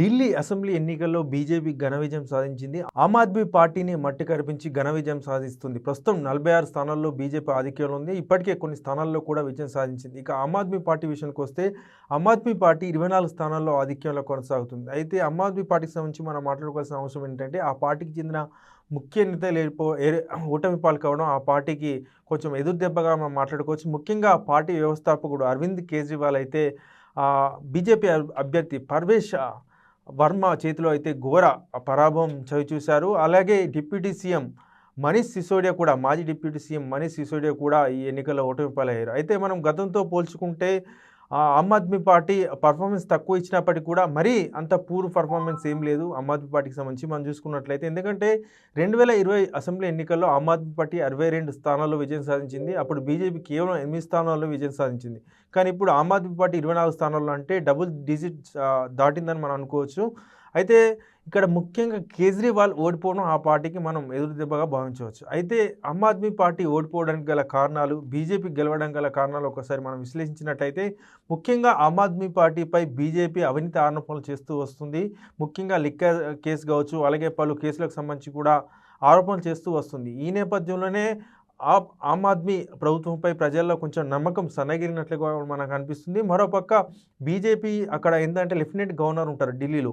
Delhi assembly ఎన్నికల్లో BJP ఘన విజయం సాధించింది. ఆమ్ ఆద్మీ పార్టీని మట్టి కరిపించి ఘన విజయం సాధిస్తుంది. ప్రస్తుతం నలభై ఆరు స్థానాల్లో బీజేపీ ఆధిక్యంలో ఉంది. ఇప్పటికే కొన్ని స్థానాల్లో కూడా విజయం సాధించింది. ఇక ఆమ్ ఆద్మీ పార్టీ విషయానికి వస్తే ఆమ్ ఆద్మీ పార్టీ ఇరవై నాలుగు స్థానాల్లో ఆధిక్యంలో కొనసాగుతుంది. అయితే ఆమ్ ఆద్మీ పార్టీకి సంబంధించి మనం మాట్లాడుకోవాల్సిన అవసరం ఏంటంటే ఆ పార్టీకి చెందిన ముఖ్య నేతలు ఏర్పో ఓటమి పాలు కావడం ఆ పార్టీకి కొంచెం ఎదురు దెబ్బగా మనం మాట్లాడుకోవచ్చు. ముఖ్యంగా ఆ పార్టీ వ్యవస్థాపకుడు అరవింద్ కేజ్రీవాల్ అయితే బీజేపీ అభ్యర్థి పర్వేష్ వర్మ చేతిలో అయితే ఘోర పరాభవం చవి చూశారు. అలాగే డిప్యూటీ సీఎం మనీష్ సిసోడియా కూడా మాజీ డిప్యూటీ సీఎం మనీష్ సిసోడియా కూడా ఈ ఎన్నికల్లో ఓటమి పాలయ్యారు. అయితే మనం గతంతో పోల్చుకుంటే ఆమ్ ఆద్మీ పార్టీ పర్ఫార్మెన్స్ తక్కువ ఇచ్చినప్పటికీ కూడా మరీ అంత పూర్ పర్ఫార్మెన్స్ ఏం లేదు ఆమ్ ఆద్మీ పార్టీకి సంబంధించి మనం చూసుకున్నట్లయితే. ఎందుకంటే రెండు వేల ఇరవై అసెంబ్లీ ఎన్నికల్లో ఆమ్ ఆద్మీ పార్టీ అరవై రెండు స్థానాల్లో విజయం సాధించింది. అప్పుడు బీజేపీ కేవలం ఎనిమిది స్థానాల్లో విజయం సాధించింది. కానీ ఇప్పుడు ఆమ్ ఆద్మీ పార్టీ ఇరవై నాలుగు స్థానాల్లో అంటే డబుల్ డిజిట్ దాటిందని మనం అనుకోవచ్చు. అయితే ఇక్కడ ముఖ్యంగా కేజ్రీవాల్ ఓడిపోవడం ఆ పార్టీకి మనం ఎదురు దెబ్బగా భావించవచ్చు. అయితే ఆమ్ ఆద్మీ పార్టీ ఓడిపోవడానికి గల కారణాలు బీజేపీ గెలవడం గల కారణాలు ఒకసారి మనం విశ్లేషించినట్లయితే ముఖ్యంగా ఆమ్ ఆద్మీ పార్టీపై బీజేపీ అవినీతి ఆరోపణలు చేస్తూ వస్తుంది. ముఖ్యంగా లిక్కర్ కేసు కావచ్చు అలాగే పలు కేసులకు సంబంధించి కూడా ఆరోపణలు చేస్తూ వస్తుంది. ఈ నేపథ్యంలోనే ఆమ్ ఆద్మీ ప్రభుత్వంపై ప్రజల్లో కొంచెం నమ్మకం సన్నగిరినట్లుగా మనకు అనిపిస్తుంది. మరోపక్క బీజేపీ అక్కడ ఏంటంటే లెఫ్టినెంట్ గవర్నర్ ఉంటారు ఢిల్లీలో.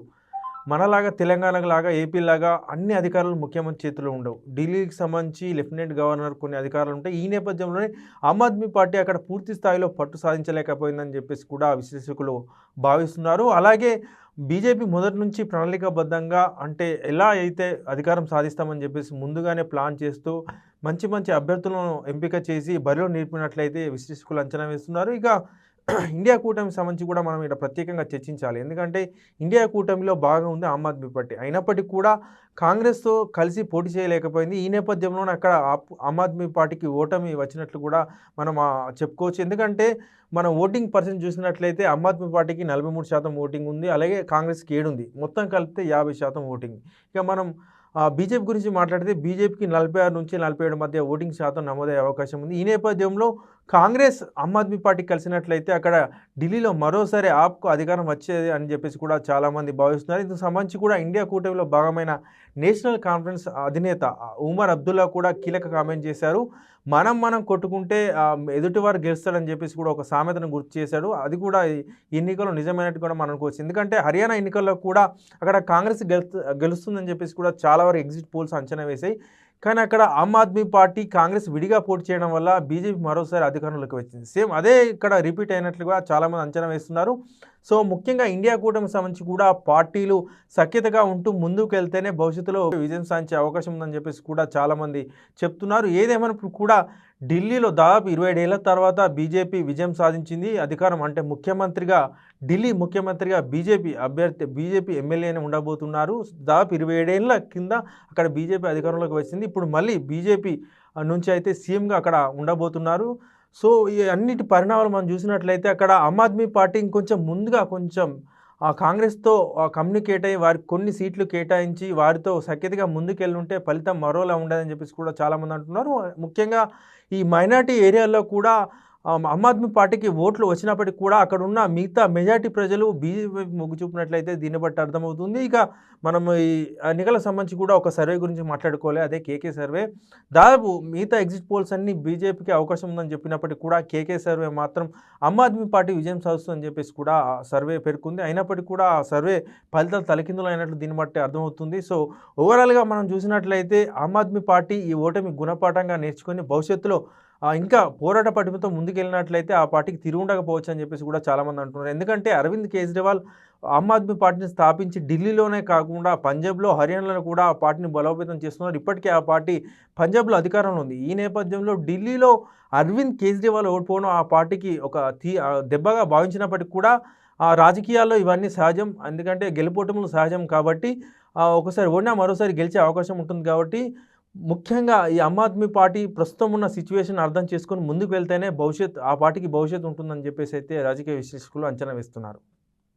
మనలాగా తెలంగాణకు లాగా ఏపీ లాగా అన్ని అధికారులు ముఖ్యమంత్రి చేతిలో ఉండవు. ఢిల్లీకి సంబంధించి లెఫ్టినెంట్ గవర్నర్ కొన్ని అధికారులు ఉంటాయి. ఈ నేపథ్యంలోనే ఆమ్ ఆద్మీ పార్టీ అక్కడ పూర్తి స్థాయిలో పట్టు సాధించలేకపోయిందని చెప్పేసి కూడా విశ్లేషకులు భావిస్తున్నారు. అలాగే బీజేపీ మొదటి నుంచి ప్రణాళికాబద్ధంగా అంటే ఎలా అయితే అధికారం సాధిస్తామని చెప్పేసి ముందుగానే ప్లాన్ చేస్తూ మంచి మంచి అభ్యర్థులను ఎంపిక చేసి బరిలో నిలిపినట్లయితే విశ్లేషకులు అంచనా వేస్తున్నారు. ఇక ఇండియా కూటమికి సంబంధించి కూడా మనం ఇక్కడ ప్రత్యేకంగా చర్చించాలి. ఎందుకంటే ఇండియా కూటమిలో భాగం ఉంది ఆమ్ ఆద్మీ పార్టీ. అయినప్పటికీ కూడా కాంగ్రెస్తో కలిసి పోటీ చేయలేకపోయింది. ఈ నేపథ్యంలోనే అక్కడ ఆమ్ ఆద్మీ పార్టీకి ఓటమి వచ్చినట్లు కూడా మనం చెప్పుకోవచ్చు. ఎందుకంటే మనం ఓటింగ్ పర్సెంట్ చూసినట్లయితే ఆమ్ ఆద్మీ పార్టీకి నలభై మూడు శాతం ఓటింగ్ ఉంది. అలాగే కాంగ్రెస్కి ఏడు ఉంది మొత్తం కలిపితే యాభై శాతం ఓటింగ్. ఇక మనం బీజేపీ గురించి మాట్లాడితే బీజేపీకి నలభై ఆరు నుంచి నలభై ఏడు మధ్య ఓటింగ్ శాతం నమోదయ్యే అవకాశం ఉంది. ఈ నేపథ్యంలో కాంగ్రెస్ ఆమ్ ఆద్మీ పార్టీ కలిసినట్లయితే అక్కడ ఢిల్లీలో మరోసారి ఆప్కు అధికారం వచ్చేది అని చెప్పేసి కూడా చాలామంది భావిస్తున్నారు. ఇందుకు సంబంధించి కూడా ఇండియా కూటమిలో భాగమైన నేషనల్ కాన్ఫరెన్స్ అధినేత ఉమర్ అబ్దుల్లా కూడా కీలక కామెంట్ చేశారు. మనం మనం కొట్టుకుంటే ఎదుటివారు గెలుస్తాడని చెప్పేసి కూడా ఒక సామెతను గుర్తు చేశాడు. అది కూడా ఈ ఎన్నికల్లో నిజమైనట్టు కూడా మనం అనుకోవచ్చు ఎందుకంటే హర్యానా ఎన్నికల్లో కూడా అక్కడ కాంగ్రెస్ గెలుతు గెలుస్తుందని చెప్పేసి కూడా చాలా వరకు ఎగ్జిట్ పోల్స్ అంచనా వేశాయి. కానీ అక్కడ ఆమ్ ఆద్మీ పార్టీ కాంగ్రెస్ విడిగా పోటీ చేయడం వల్ల బీజేపీ మరోసారి అధికారంలోకి వచ్చింది. సేమ్ అదే ఇక్కడ రిపీట్ అయినట్లుగా చాలామంది అంచనా వేస్తున్నారు. సో ముఖ్యంగా ఇండియా కూటమి సంబంధించి కూడా పార్టీలు సఖ్యతగా ఉంటూ ముందుకు వెళ్తేనే భవిష్యత్తులో విజయం సాధించే అవకాశం ఉందని చెప్పేసి కూడా చాలామంది చెప్తున్నారు. ఏదేమైనప్పుడు కూడా ఢిల్లీలో దాదాపు ఇరవై ఏళ్ళ తర్వాత బీజేపీ విజయం సాధించింది. అధికారం అంటే ముఖ్యమంత్రిగా ఢిల్లీ ముఖ్యమంత్రిగా బీజేపీ అభ్యర్థి బీజేపీ ఎమ్మెల్యేని ఉండబోతున్నారు. దాదాపు ఇరవై ఏడేళ్ళ కింద అక్కడ బీజేపీ అధికారంలోకి వచ్చింది. ఇప్పుడు మళ్ళీ బీజేపీ నుంచి అయితే సీఎంగా అక్కడ ఉండబోతున్నారు. సో ఈ అన్నిటి పరిణామాలు మనం చూసినట్లయితే అక్కడ ఆమ్ ఆద్మీ పార్టీ ఇంకొంచెం ముందుగా కొంచెం ఆ కాంగ్రెస్తో కమ్యూనికేట్ అయ్యి వారికి కొన్ని సీట్లు కేటాయించి వారితో సఖ్యతగా ముందుకెళ్ళుంటే ఫలితం మరోలా ఉండదని చెప్పేసి కూడా చాలామంది అంటున్నారు. ముఖ్యంగా ఈ మైనార్టీ ఏరియాల్లో కూడా ఆమ్ ఆద్మీ పార్టీకి ఓట్లు వచ్చినప్పటికీ కూడా అక్కడ ఉన్న మిగతా మెజార్టీ ప్రజలు బీజేపీ మొగ్గు చూపినట్లయితే దీన్ని బట్టి అర్థమవుతుంది. ఇక మనం ఈ ఎన్నికలకు సంబంధించి కూడా ఒక సర్వే గురించి మాట్లాడుకోవాలి. అదే కేకే సర్వే. దాదాపు మిగతా ఎగ్జిట్ పోల్స్ అన్ని బీజేపీకి అవకాశం ఉందని చెప్పినప్పటికీ కూడా కేకే సర్వే మాత్రం ఆమ్ ఆద్మీ పార్టీ విజయం సాధిస్తుందని చెప్పేసి కూడా సర్వే పేర్కొంది. అయినప్పటికీ కూడా ఆ సర్వే ఫలితాలు తలకిందులు అయినట్లు దీన్ని బట్టి అర్థమవుతుంది. సో ఓవరాల్గా మనం చూసినట్లయితే ఆమ్ ఆద్మీ పార్టీ ఈ ఓటమి గుణపాఠంగా నేర్చుకొని భవిష్యత్తులో ఇంకా పోరాట పటిమతో ముందుకెళ్ళినట్లయితే ఆ పార్టీకి తిరుగుండకపోవచ్చు అని చెప్పేసి కూడా చాలామంది అంటున్నారు. ఎందుకంటే అరవింద్ కేజ్రీవాల్ ఆమ్ ఆద్మీ పార్టీని స్థాపించి ఢిల్లీలోనే కాకుండా పంజాబ్లో హర్యానాలో కూడా ఆ పార్టీని బలోపేతం చేస్తున్నారు. ఇప్పటికే ఆ పార్టీ పంజాబ్లో అధికారంలో ఉంది. ఈ నేపథ్యంలో ఢిల్లీలో అరవింద్ కేజ్రీవాల్ ఓడిపోవడం ఆ పార్టీకి ఒక తీ దెబ్బగా భావించినప్పటికీ కూడా ఆ రాజకీయాల్లో ఇవన్నీ సహజం. ఎందుకంటే గెలుపోటములు సహజం కాబట్టి ఒకసారి ఓడినా మరోసారి గెలిచే అవకాశం ఉంటుంది కాబట్టి ముఖ్యంగా ఈ ఆమ్ ఆద్మీ పార్టీ ప్రస్తుతం ఉన్న సిచ్యువేషన్ అర్థం చేసుకొని ముందుకు వెళ్తేనే భవిష్యత్ ఆ పార్టీకి భవిష్యత్తు ఉంటుందని చెప్పేసి అయితే రాజకీయ విశ్లేషకులు అంచనా వేస్తున్నారు.